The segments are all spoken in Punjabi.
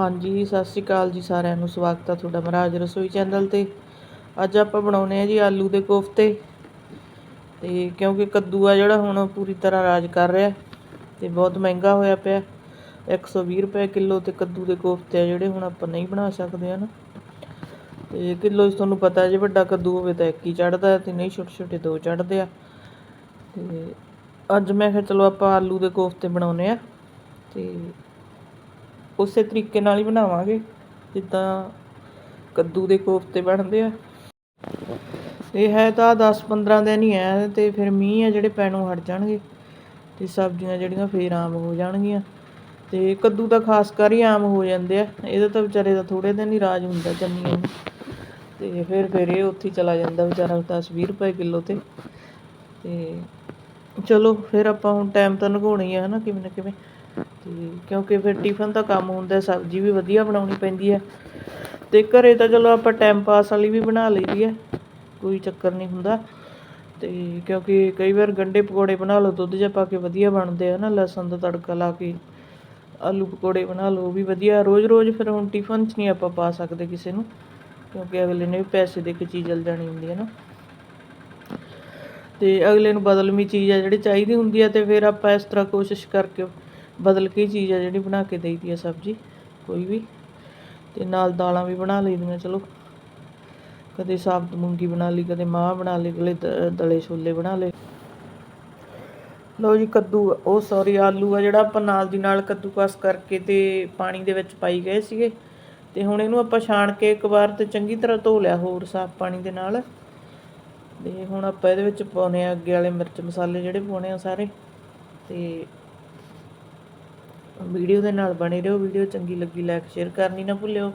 ਹਾਂਜੀ, ਸਤਿ ਸ਼੍ਰੀ ਅਕਾਲ ਜੀ ਸਾਰਿਆਂ ਨੂੰ। ਸਵਾਗਤ ਹੈ ਤੁਹਾਡਾ ਮਹਾਰਾਜ ਰਸੋਈ ਚੈਨਲ ਤੇ। ਅੱਜ ਆਪਾਂ ਬਣਾਉਨੇ ਆ ਜੀ ਆਲੂ ਦੇ ਕੋਫਤੇ। ਤੇ ਕਿਉਂਕਿ ਕੱਦੂ ਆ ਜਿਹੜਾ ਹੁਣ ਪੂਰੀ ਤਰ੍ਹਾਂ ਰਾਜ ਕਰ ਰਿਹਾ। ਤੇ ਬਹੁਤ ਮਹਿੰਗਾ ਹੋਇਆ ਪਿਆ। 120 ਰੁਪਏ ਕਿਲੋ ਤੇ ਕੱਦੂ ਦੇ ਕੋਫਤੇ ਆ ਜਿਹੜੇ ਹੁਣ ਆਪਾਂ ਨਹੀਂ ਬਣਾ ਸਕਦੇ, ਹਨ? ਤੇ ਕਿਲੋ 'ਚ ਤੁਹਾਨੂੰ ਪਤਾ ਜੇ ਵੱਡਾ ਕੱਦੂ ਹੋਵੇ ਤਾਂ ਇੱਕ ਹੀ ਚੜਦਾ ਤੇ ਨਹੀਂ ਛੋਟੇ ਛੋਟੇ ਦੋ ਚੜਦੇ ਆ। ਤੇ ਅੱਜ ਮੈਂ ਕਿਹਾ ਚਲੋ ਆਪਾਂ ਆਲੂ ਦੇ ਕੋਫਤੇ ਬਣਾਉਨੇ ਆ। ਤੇ ਉਸੇ ਤਰੀਕੇ ਨਾਲ ਹੀ ਬਣਾਵਾਂਗੇ, ਜਿੱਦਾਂ ਕੱਦੂ ਦੇ ਕੋਫਤੇ ਬਣਦੇ ਆ। ਇਹ ਹੈ ਤਾਂ 10-15 ਦਿਨ ਹੀ ਹੈ ਤੇ ਫਿਰ ਮੀਂਹ ਆ ਜਿਹੜੇ ਪੈਣੋਂ ਹਟ ਜਾਣਗੇ ਤੇ ਸਬਜ਼ੀਆਂ ਜਿਹੜੀਆਂ ਫੇਰ ਆਮ ਹੋ ਜਾਣਗੀਆਂ। ਤੇ ਕੱਦੂ ਤਾਂ ਖਾਸ ਕਰ ਹੀ ਆਮ ਹੋ ਜਾਂਦੇ ਆ, ਇਹਦਾ ਤਾਂ ਵਿਚਾਰੇ ਦਾ ਥੋੜੇ ਦਿਨ ਹੀ ਰਾਜ ਹੁੰਦਾ ਜੰਮੀਆਂ ਨੂੰ। ਤੇ ਫਿਰ ਫਿਰ ਇਹ ਉੱਥੇ ਚਲਾ ਜਾਂਦਾ ਵਿਚਾਰਾ 10-20 ਰੁਪਏ ਕਿਲੋ ਤੇ। ਤੇ ਚਲੋ, ਫਿਰ ਆਪਾਂ ਹੁਣ ਟਾਈਮ ਤਾਂ ਲੰਘਾਉਣੀ ਆ, ਹਨਾ, ਕਿਵੇਂ ਨਾ ਕਿਵੇਂ। ਤੇ ਕਿਉਂਕਿ ਫਿਰ ਟਿਫਨ ਦਾ ਕੰਮ ਹੁੰਦਾ, ਸਬਜ਼ੀ ਵੀ ਵਧੀਆ ਬਣਾਉਣੀ ਪੈਂਦੀ ਹੈ। ਤੇ ਘਰੇ ਤਾਂ ਚਲੋ ਆਪਾਂ ਟਾਈਮ ਪਾਸ ਵਾਲੀ ਵੀ ਬਣਾ ਲਈਦੀ ਹੈ, ਕੋਈ ਚੱਕਰ ਨਹੀਂ ਹੁੰਦਾ। ਤੇ ਕਿਉਂਕਿ ਕਈ ਵਾਰ ਗੰਡੇ ਪਕੌੜੇ ਬਣਾ ਲਓ, ਦੁੱਧ ਜਿਹਾ ਪਾ ਕੇ ਵਧੀਆ ਬਣਦੇ ਆ ਨਾ, ਲਸਣ ਦਾ ਤੜਕਾ ਲਾ ਕੇ ਆਲੂ ਪਕੌੜੇ ਬਣਾ ਲਓ, ਉਹ ਵੀ ਵਧੀਆ। ਰੋਜ਼-ਰੋਜ਼ ਫਿਰ ਹੁਣ ਟਿਫਨ 'ਚ ਨਹੀਂ ਆਪਾਂ ਪਾ ਸਕਦੇ ਕਿਸੇ ਨੂੰ, ਕਿਉਂਕਿ ਅਗਲੇ ਨੇ ਵੀ ਪੈਸੇ ਦੇ ਕੇ ਚੀਜ਼ ਜਲ ਜਾਣੀ ਹੁੰਦੀ ਹੈ ਨਾ। ਤੇ ਅਗਲੇ ਨੂੰ ਬਦਲਵੀਂ ਚੀਜ਼ ਆ ਜਿਹੜੀ ਚਾਹੀਦੀ ਹੁੰਦੀ ਆ ਤੇ ਫਿਰ ਆਪਾਂ ਇਸ ਤਰ੍ਹਾਂ ਕੋਸ਼ਿਸ਼ ਕਰਕੇ ਬਦਲ ਕੇ ਚੀਜ਼ ਆ ਜਿਹੜੀ ਬਣਾ ਕੇ ਦੇਈਦੀ ਆ ਸਬਜ਼ੀ, ਕੋਈ ਵੀ। ਤੇ ਨਾਲ ਦਾਲਾਂ ਵੀ ਬਣਾ ਲਈਦੀਆਂ, ਚਲੋ। ਕਦੇ ਸਾਬਤ ਮੂੰਗੀ ਬਣਾ ਲਈ, ਕਦੇ ਮਾਂਹ ਬਣਾ ਲਈ, ਕਦੇ ਦ- ਦਲੇ ਛੋਲੇ ਬਣਾ ਲਏ। ਲਓ ਜੀ, ਕੱਦੂ, ਉਹ ਸੌਰੀ ਆਲੂ ਆ ਜਿਹੜਾ ਆਪਾਂ ਨਾਲ ਦੀ ਨਾਲ ਕੱਦੂਕਸ ਕਰਕੇ ਤੇ ਪਾਣੀ ਦੇ ਵਿੱਚ ਪਾਈ ਗਏ ਸੀਗੇ। ਤੇ ਹੁਣ ਇਹਨੂੰ ਆਪਾਂ ਛਾਣ ਕੇ ਇੱਕ ਵਾਰ ਤੇ ਚੰਗੀ ਤਰ੍ਹਾਂ ਧੋ ਲਿਆ ਹੋਰ ਸਾਫ਼ ਪਾਣੀ ਦੇ ਨਾਲ। ਤੇ ਹੁਣ ਆਪਾਂ ਇਹਦੇ ਵਿੱਚ ਪਾਉਨੇ ਆ ਅੱਗੇ ਵਾਲੇ ਮਿਰਚ ਮਸਾਲੇ ਜਿਹੜੇ ਪਾਉਣੇ ਆ ਸਾਰੇ। ਤੇ ਵੀਡੀਓ ਦੇ ਨਾਲ ਬਣੇ ਰਹੋ, ਵੀਡੀਓ ਚੰਗੀ ਲੱਗੀ ਲਾਈਕ ਸ਼ੇਅਰ ਕਰਨੀ ਨਾ ਭੁੱਲਿਓ।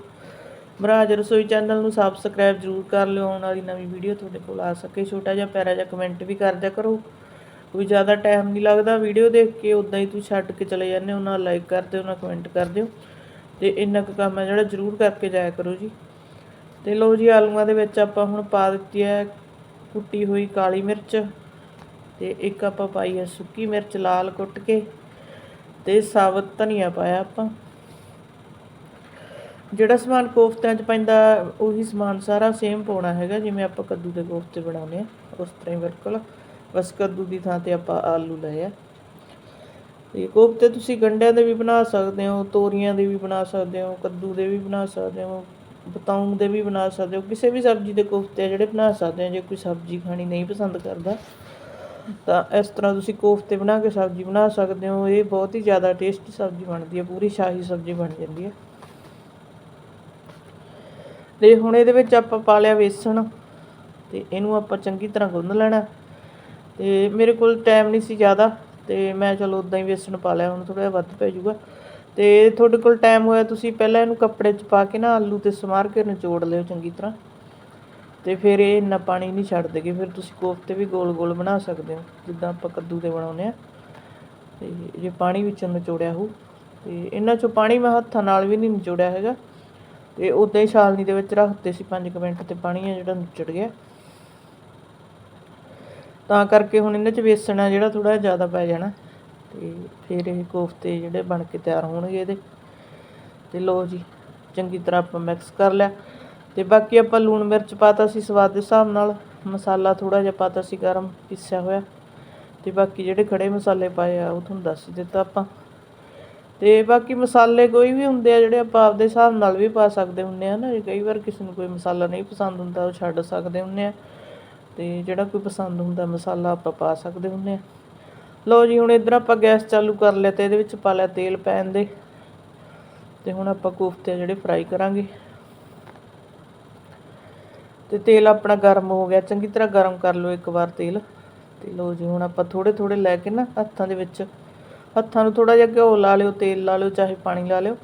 ਮਹਾਰਾਜ ਰਸੋਈ ਚੈਨਲ ਨੂੰ ਸਬਸਕ੍ਰਾਈਬ ਜ਼ਰੂਰ ਕਰ ਲਿਓ, ਆਉਣ ਵਾਲੀ ਨਵੀਂ ਵੀਡੀਓ ਤੁਹਾਡੇ ਕੋਲ ਆ ਸਕੇ। ਛੋਟਾ ਜਿਹਾ, ਪਿਆਰਾ ਜਿਹਾ ਕਮੈਂਟ ਵੀ ਕਰ ਦਿਆ ਕਰੋ। ਕੋਈ ਜ਼ਿਆਦਾ ਟਾਈਮ ਨਹੀਂ ਲੱਗਦਾ ਵੀਡੀਓ ਦੇਖ ਕੇ ਉਦਾਂ ਹੀ ਤੁਸੀਂ ਛੱਡ ਕੇ ਚਲੇ ਜਾਂਦੇ ਹੋ, ਨਾ ਲਾਈਕ ਕਰ ਦਿਓ, ਨਾ ਕਮੈਂਟ ਕਰ ਦਿਓ। ਤੇ ਇੰਨਾ ਕੁ ਕੰਮ ਹੈ ਜਿਹੜਾ ਜ਼ਰੂਰ ਕਰਕੇ ਜਾਇਆ ਕਰੋ ਜੀ। ਤੇ ਲਓ ਜੀ, ਆਲੂਆਂ ਦੇ ਵਿੱਚ ਆਪਾਂ ਹੁਣ ਪਾ ਦਿੱਤੀ ਹੈ ਕੁੱਟੀ ਹੋਈ ਕਾਲੀ ਮਿਰਚ। ਤੇ ਇੱਕ ਆਪਾਂ ਪਾਈ ਹੈ ਸੁੱਕੀ ਮਿਰਚ ਲਾਲ ਕੁੱਟ ਕੇ। ਤੇ ਸਾਬਤ ਧਨੀਆ ਪਾਇਆ ਆਪਾਂ। ਜਿਹੜਾ ਸਮਾਨ ਕੋਫਤਿਆਂ 'ਚ ਪੈਂਦਾ, ਉਹੀ ਸਮਾਨ ਸਾਰਾ ਸੇਮ ਪਾਉਣਾ ਹੈਗਾ, ਜਿਵੇਂ ਆਪਾਂ ਕੱਦੂ ਦੇ ਕੋਫਤੇ ਬਣਾਉਂਦੇ ਆ, ਉਸ ਤਰ੍ਹਾਂ ਹੀ ਬਿਲਕੁਲ। ਬਸ ਕੱਦੂ ਦੀ ਥਾਂ ਤੇ ਆਪਾਂ ਆਲੂ ਲਏ ਆ। ਤੇ ਕੋਫਤੇ ਤੁਸੀਂ ਗੰਢਿਆਂ ਦੇ ਵੀ ਬਣਾ ਸਕਦੇ ਹੋ, ਤੋਰੀਆਂ ਦੇ ਵੀ ਬਣਾ ਸਕਦੇ ਹੋ, ਕੱਦੂ ਦੇ ਵੀ ਬਣਾ ਸਕਦੇ ਹੋ, ਬਤਾਊਂ ਦੇ ਵੀ ਬਣਾ ਸਕਦੇ ਹੋ, ਕਿਸੇ ਵੀ ਸਬਜ਼ੀ ਦੇ ਕੋਫਤੇ ਆ ਜਿਹੜੇ ਬਣਾ ਸਕਦੇ ਹੋ ਜੇ ਕੋਈ ਸਬਜ਼ੀ ਖਾਣੀ ਨਹੀਂ ਪਸੰਦ ਕਰਦਾ। ਤਾਂ ਇਸ ਤਰ੍ਹਾਂ ਤੁਸੀਂ ਕੋਫਤੇ ਬਣਾ ਕੇ ਸਬਜ਼ੀ ਬਣਾ ਸਕਦੇ ਹੋ। ਇਹ ਬਹੁਤ ਹੀ ਜ਼ਿਆਦਾ ਟੇਸਟੀ ਸਬਜ਼ੀ ਬਣਦੀ ਹੈ, ਪੂਰੀ ਸ਼ਾਹੀ ਸਬਜ਼ੀ ਬਣ ਜਾਂਦੀ ਹੈ। ਤੇ ਹੁਣ ਇਹਦੇ ਵਿੱਚ ਆਪਾਂ ਪਾ ਲਿਆ ਵੇਸਣ ਤੇ ਇਹਨੂੰ ਆਪਾਂ ਚੰਗੀ ਤਰ੍ਹਾਂ ਗੁੰਨ ਲੈਣਾ। ਤੇ ਮੇਰੇ ਕੋਲ ਟਾਈਮ ਨਹੀਂ ਸੀ ਜ਼ਿਆਦਾ ਤੇ ਮੈਂ ਚਲੋ ਉਦਾਂ ਹੀ ਵੇਸਣ ਪਾ ਲਿਆ, ਹੁਣ ਥੋੜਾ ਜਿਹਾ ਵੱਧ ਪੈ ਜਾਊਗਾ। ਤੇ ਤੁਹਾਡੇ ਕੋਲ ਟਾਈਮ ਹੋਇਆ, ਤੁਸੀਂ ਪਹਿਲਾਂ ਇਹਨੂੰ ਕੱਪੜੇ 'ਚ ਪਾ ਕੇ ਨਾ ਆਲੂ ਤੇ ਸਮਾਰ ਕੇ ਨਿਚੋੜ ਲਿਓ ਚੰਗੀ ਤਰ੍ਹਾਂ। ਅਤੇ ਫਿਰ ਇਹ ਇੰਨਾ ਪਾਣੀ ਨਹੀਂ ਛੱਡ ਦੇਗੇ ਫਿਰ ਤੁਸੀਂ ਕੋਫਤੇ ਵੀ ਗੋਲ-ਗੋਲ ਬਣਾ ਸਕਦੇ ਹੋ, ਜਿੱਦਾਂ ਆਪਾਂ ਕੱਦੂ ਦੇ ਬਣਾਉਂਦੇ ਆ ਅਤੇ ਜੇ ਪਾਣੀ ਵਿੱਚੋਂ ਨਿਚੋੜਿਆ ਹੋਊ ਅਤੇ ਇਹਨਾਂ ਚੋਂ ਪਾਣੀ ਮੈਂ ਹੱਥਾਂ ਨਾਲ ਵੀ ਨਹੀਂ ਨਿਚੋੜਿਆ ਹੈਗਾ। ਅਤੇ ਉੱਦਾਂ ਹੀ ਛਾਲਣੀ ਦੇ ਵਿੱਚ ਰੱਖਦੇ ਸੀ 5 ਮਿੰਟ ਤੇ ਪਾਣੀ ਆ ਜਿਹੜਾ ਨਿਚੜ ਗਿਆ। ਤਾਂ ਕਰਕੇ ਹੁਣ ਇਹਨਾਂ 'ਚ ਵੇਸਣ ਆ ਜਿਹੜਾ ਥੋੜਾ ਜ਼ਿਆਦਾ ਪੈ ਜਾਣਾ। ਅਤੇ ਫਿਰ ਇਹ ਕੋਫਤੇ ਜਿਹੜੇ ਬਣ ਕੇ ਤਿਆਰ ਹੋਣਗੇ ਇਹਦੇ। ਤੇ ਲੋ ਜੀ, ਚੰਗੀ ਤਰ੍ਹਾਂ ਆਪਾਂ ਮਿਕਸ ਕਰ ਲਿਆ। ਤੇ ਬਾਕੀ ਆਪਾਂ ਲੂਣ ਮਿਰਚ ਪਾਤਾ ਸੀ, ਸਵਾਦ ਦੇ ਹਿਸਾਬ ਨਾਲ ਮਸਾਲਾ ਥੋੜਾ ਜਿਹਾ ਪਾਤਾ ਸੀ, ਗਰਮ ਪਿਸਿਆ ਹੋਇਆ। ਤੇ ਬਾਕੀ ਜਿਹੜੇ ਖੜੇ ਮਸਾਲੇ ਪਾਏ ਆ, ਉਹ ਤੁਹਾਨੂੰ ਦੱਸ ਦਿੱਤਾ ਆਪਾਂ। ਤੇ ਬਾਕੀ ਮਸਾਲੇ ਕੋਈ ਵੀ ਹੁੰਦੇ ਆ, ਜਿਹੜੇ ਆਪਾਂ ਆਪਦੇ ਹਿਸਾਬ ਨਾਲ ਵੀ ਪਾ ਸਕਦੇ ਹੁੰਨੇ ਆ ਨਾ, ਜੇ ਕਈ ਵਾਰ ਕਿਸੇ ਨੂੰ ਕੋਈ ਮਸਾਲਾ ਨਹੀਂ ਪਸੰਦ ਹੁੰਦਾ, ਉਹ ਛੱਡ ਸਕਦੇ ਹੁੰਨੇ ਆ। ਤੇ ਜਿਹੜਾ ਕੋਈ ਪਸੰਦ ਹੁੰਦਾ ਮਸਾਲਾ, ਆਪਾਂ ਪਾ ਸਕਦੇ ਹੁੰਨੇ ਆ। ਲਓ ਜੀ, ਹੁਣ ਇਧਰ ਆਪਾਂ ਗੈਸ ਚਾਲੂ ਕਰ ਲਿਆ ਤੇ ਇਹਦੇ ਵਿੱਚ ਪਾ ਲਿਆ ਤੇਲ ਪੈਨ ਦੇ। ਤੇ ਹੁਣ ਆਪਾਂ ਕੋਫਤੇ ਜਿਹੜੇ ਫਰਾਈ ਕਰਾਂਗੇ। ਤੇ ਤੇਲ ਆਪਣਾ ਗਰਮ ਹੋ ਗਿਆ। ਚੰਗੀ ਤਰ੍ਹਾਂ ਗਰਮ ਕਰ ਲਓ ਇੱਕ ਵਾਰ ਤੇਲ। ਤੇ ਲਓ ਜੀ, ਹੁਣ ਆਪਾਂ ਥੋੜੇ ਥੋੜੇ ਲੈ ਕੇ ਨਾ ਹੱਥਾਂ ਦੇ ਵਿੱਚ, ਹੱਥਾਂ ਨੂੰ ਥੋੜਾ ਜਿਹਾ ਘਿਓ ਲਾ ਲਿਓ, ਤੇਲ ਲਾ ਲਿਓ, ਚਾਹੇ ਪਾਣੀ ਲਾ ਲਿਓ,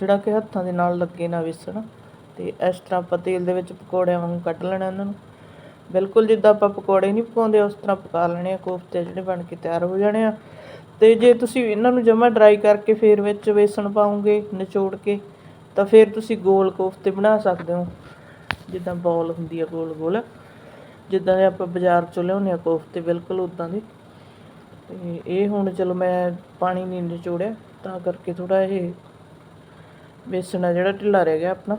ਜਿਹੜਾ ਕਿ ਹੱਥਾਂ ਦੇ ਨਾਲ ਲੱਗੇ ਨਾ ਵਿਸਣ। ਤੇ ਇਸ ਤਰ੍ਹਾਂ ਆਪਾਂ ਤੇਲ ਦੇ ਵਿੱਚ ਪਕੌੜਿਆਂ ਵਾਂਗੂ ਕੱਢ ਲੈਣਾ ਇਹਨਾਂ ਨੂੰ। ਬਿਲਕੁਲ ਜਿੱਦਾਂ ਆਪਾਂ ਪਕੌੜੇ ਨਹੀਂ ਪਕਾਉਂਦੇ, ਉਸ ਤਰ੍ਹਾਂ ਪਕਾ ਲੈਣੇ ਆ, ਕੋਫਤੇ ਜਿਹੜੇ ਬਣ ਕੇ ਤਿਆਰ ਹੋ ਜਾਣੇ ਆ। ਤੇ ਜੇ ਤੁਸੀਂ ਇਹਨਾਂ ਨੂੰ ਜਮਾ ਡਰਾਈ ਕਰਕੇ ਫੇਰ ਵਿੱਚ ਵੇਸਣ ਪਾਉਂਗੇ, ਨਿਚੋੜ ਕੇ, ਤਾਂ ਫੇਰ ਤੁਸੀਂ ਗੋਲ ਕੋਫਤੇ ਬਣਾ ਸਕਦੇ ਹੋ। ਜਿੱਦਾਂ ਬੋਲ ਹੁੰਦੀ ਆ ਗੋਲ ਗੋਲ, ਜਿੱਦਾਂ ਦੇ ਆਪਾਂ ਬਾਜ਼ਾਰ ਚੋਂ ਲਿਆਉਂਦੇ ਆ ਕੋਫਤੇ ਬਿਲਕੁਲ ਉਦਾਂ ਦੇ। ਤੇ ਇਹ ਹੁਣ ਚਲੋ ਮੈਂ ਪਾਣੀ ਨਹੀਂ ਨਿਚੋੜਿਆ, ਤਾਂ ਕਰਕੇ ਥੋੜਾ ਇਹ ਬੇਸਣ ਆ ਜਿਹੜਾ ਢਿੱਲਾ ਰਹਿ ਗਿਆ ਆਪਣਾ।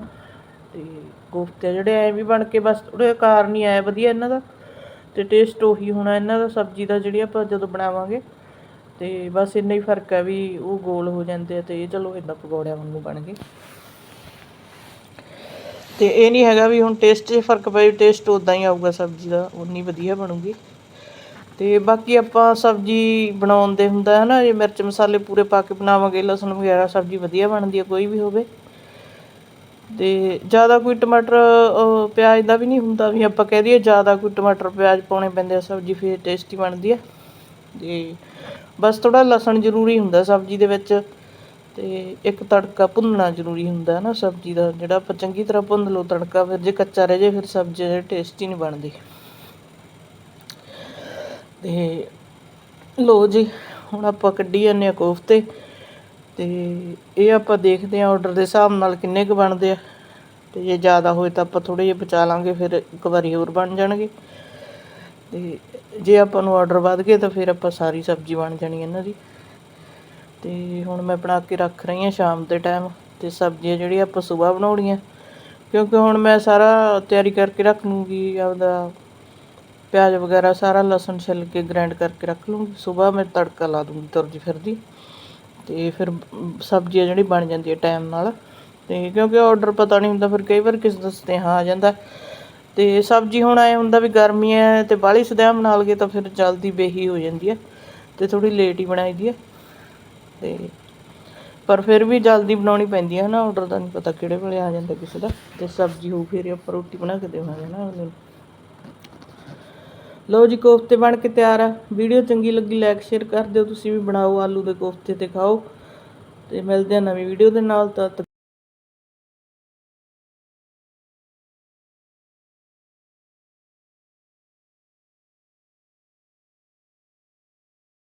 ਤੇ ਕੋਫਤੇ ਆ ਜਿਹੜੇ ਐ ਵੀ ਬਣ ਕੇ ਬਸ ਥੋੜੇ ਆਕਾਰ ਨਹੀਂ ਆਇਆ ਵਧੀਆ ਇਹਨਾਂ ਦਾ। ਤੇ ਟੇਸਟ ਉਹੀ ਹੋਣਾ ਇਹਨਾਂ ਦਾ, ਸਬਜ਼ੀ ਦਾ ਜਿਹੜੀ ਆਪਾਂ ਜਦੋਂ ਬਣਾਵਾਂਗੇ। ਤੇ ਬਸ ਇੰਨਾ ਹੀ ਫ਼ਰਕ ਹੈ ਵੀ ਉਹ ਗੋਲ ਹੋ ਜਾਂਦੇ ਆ ਤੇ ਇਹ ਚਲੋ ਇਦਾਂ ਪਕੌੜਿਆਂ ਵਾਂਗੂ ਬਣ ਗਏ। ਤੇ ਇਹ ਨਹੀਂ ਹੈਗਾ ਵੀ ਹੁਣ ਟੇਸਟ 'ਚ ਫ਼ਰਕ ਪਏ ਟੇਸਟ ਉਦਾਂ ਹੀ ਆਊਗਾ, ਸਬਜ਼ੀ ਦਾ ਉਨੀ ਵਧੀਆ ਬਣੂਗੀ। ਤੇ ਬਾਕੀ ਆਪਾਂ ਸਬਜ਼ੀ ਬਣਾਉਣ ਦੇ ਹੁੰਦਾ ਹੈ ਨਾ ਇਹ ਮਿਰਚ ਮਸਾਲੇ ਪੂਰੇ ਪਾ ਕੇ ਬਣਾਵਾਂਗੇ, ਲਸਣ ਵਗੈਰਾ ਸਬਜ਼ੀ ਵਧੀਆ ਬਣਦੀ ਹੈ, ਕੋਈ ਵੀ ਹੋਵੇ। ਤੇ ਜ਼ਿਆਦਾ ਕੋਈ ਟਮਾਟਰ ਪਿਆਜ਼ ਦਾ ਵੀ ਨਹੀਂ ਹੁੰਦਾ, ਵੀ ਆਪਾਂ ਕਹਿ ਦਈਏ ਜ਼ਿਆਦਾ ਕੋਈ ਟਮਾਟਰ, ਪਿਆਜ਼ ਪਾਉਣੇ ਪੈਂਦੇ ਆ, ਸਬਜ਼ੀ ਫਿਰ ਟੇਸਟੀ ਬਣਦੀ ਹੈ। ਤੇ ਬਸ ਥੋੜਾ ਲਸਣ ਜ਼ਰੂਰੀ ਹੁੰਦਾ ਸਬਜ਼ੀ ਦੇ ਵਿੱਚ। ਅਤੇ ਇੱਕ ਤੜਕਾ ਭੁੰਨਣਾ ਜ਼ਰੂਰੀ ਹੁੰਦਾ ਹੈ ਨਾ ਸਬਜ਼ੀ ਦਾ, ਜਿਹੜਾ ਆਪਾਂ ਚੰਗੀ ਤਰ੍ਹਾਂ ਭੁੰਨ ਲਓ ਤੜਕਾ, ਫਿਰ ਜੇ ਕੱਚਾ ਰਹਿ ਜੇ ਫਿਰ ਸਬਜ਼ੀ ਟੇਸਟੀ ਨਹੀਂ ਬਣਦੀ। ਤੇ ਲੋ ਜੀ, ਹੁਣ ਆਪਾਂ ਕੱਢੀ ਜਾਂਦੇ ਆ ਕੋਫਤੇ, ਤੇ ਇਹ ਆਪਾਂ ਦੇਖਦੇ ਆ ਆਰਡਰ ਦੇ ਹਿਸਾਬ ਨਾਲ ਕਿੰਨੇ ਕੁ ਬਣਦੇ ਆ। ਤੇ ਜੇ ਜ਼ਿਆਦਾ ਹੋਏ ਤਾਂ ਆਪਾਂ ਥੋੜੇ ਜਿਹੇ ਬਚਾ ਲਾਂਗੇ, ਫਿਰ ਇੱਕ ਵਾਰੀ ਹੋਰ ਬਣ ਜਾਣਗੇ। ਤੇ ਜੇ ਆਪਾਂ ਨੂੰ ਆਰਡਰ ਵੱਧ ਗਏ ਤਾਂ ਫਿਰ ਆਪਾਂ ਸਾਰੀ ਸਬਜ਼ੀ ਬਣ ਜਾਣੀ ਇਹਨਾਂ ਦੀ ਤੇ ਹੁਣ ਮੈਂ ਬਣਾ ਕੇ ਰੱਖ ਰਹੀ ਹਾਂ ਸ਼ਾਮ ਦੇ ਟਾਈਮ ਤੇ ਸਬਜ਼ੀਆਂ ਜਿਹੜੀਆਂ ਆਪਾਂ ਸਵੇਰ ਬਣਾਉਣੀਆਂ। ਕਿਉਂਕਿ ਹੁਣ ਮੈਂ ਸਾਰਾ ਤਿਆਰੀ ਕਰਕੇ ਰੱਖ ਲੂੰਗੀ, ਆਪਦਾ ਪਿਆਜ਼ ਵਗੈਰਾ ਸਾਰਾ, ਲਸਣ ਛਿੱਲ ਕੇ ਗ੍ਰਾਈਂਡ ਕਰਕੇ ਰੱਖ ਲੂੰਗੀ। ਸਵੇਰ ਮੈਂ ਤੜਕਾ ਲਾ ਦੂੰਗੀ ਤੁਰਦੀ ਫਿਰਦੀ। ਤੇ ਫਿਰ ਸਬਜ਼ੀ ਜਿਹੜੀ ਬਣ ਜਾਂਦੀ ਹੈ ਟਾਈਮ ਨਾਲ। ਤੇ ਕਿਉਂਕਿ ਆਰਡਰ ਪਤਾ ਨਹੀਂ ਹੁੰਦਾ, ਫਿਰ ਕਈ ਵਾਰ ਕਿਸ ਦੱਸਦੇ ਹਾਂ ਆ ਜਾਂਦਾ। ਤੇ ਸਬਜ਼ੀ ਹੁਣ ਐ ਹੁੰਦਾ ਵੀ ਗਰਮੀ ਹੈ ਤੇ ਬਾਹਲੀ ਸਦਿਆਂ ਨਾਲ ਗਏ ਤਾਂ ਫਿਰ ਜਲਦੀ ਬੇਹੀ ਹੋ ਜਾਂਦੀ ਹੈ ਤੇ ਥੋੜੀ ਲੇਟ ਹੀ ਬਣਾਈਦੀ ਹੈ। ਤੇ ਪਰ ਫਿਰ ਵੀ ਜਲਦੀ ਬਣਾਉਣੀ ਪੈਂਦੀ ਹੈ ਨਾ ਆਰਡਰ ਦਾ ਨਹੀਂ ਪਤਾ ਕਿਹੜੇ ਵੇਲੇ ਆ ਜਾਂਦਾ ਕਿਸੇ ਦਾ। ਤੇ ਸਬਜ਼ੀ ਹੋਊ ਫਿਰ ਆਪਾਂ ਰੋਟੀ ਬਣਾ ਕੇ ਦੇਵਾਂਗੇ ਨਾ ਅਗਲੇ ਨੂੰ ਲਓ ਜੀ, ਕੋਫਤੇ ਬਣ ਕੇ ਤਿਆਰ ਆ। ਵੀਡੀਓ ਚੰਗੀ ਲੱਗੀ ਲਾਈਕ ਸ਼ੇਅਰ ਕਰ ਦਿਓ। ਤੁਸੀਂ ਵੀ ਬਣਾਓ ਆਲੂ ਦੇ ਕੋਫਤੇ ਤੇ ਖਾਓ। ਤੇ ਮਿਲਦੇ ਆ ਨਵੀਂ ਵੀਡੀਓ ਦੇ ਨਾਲ, ਤਦ ਤੱਕ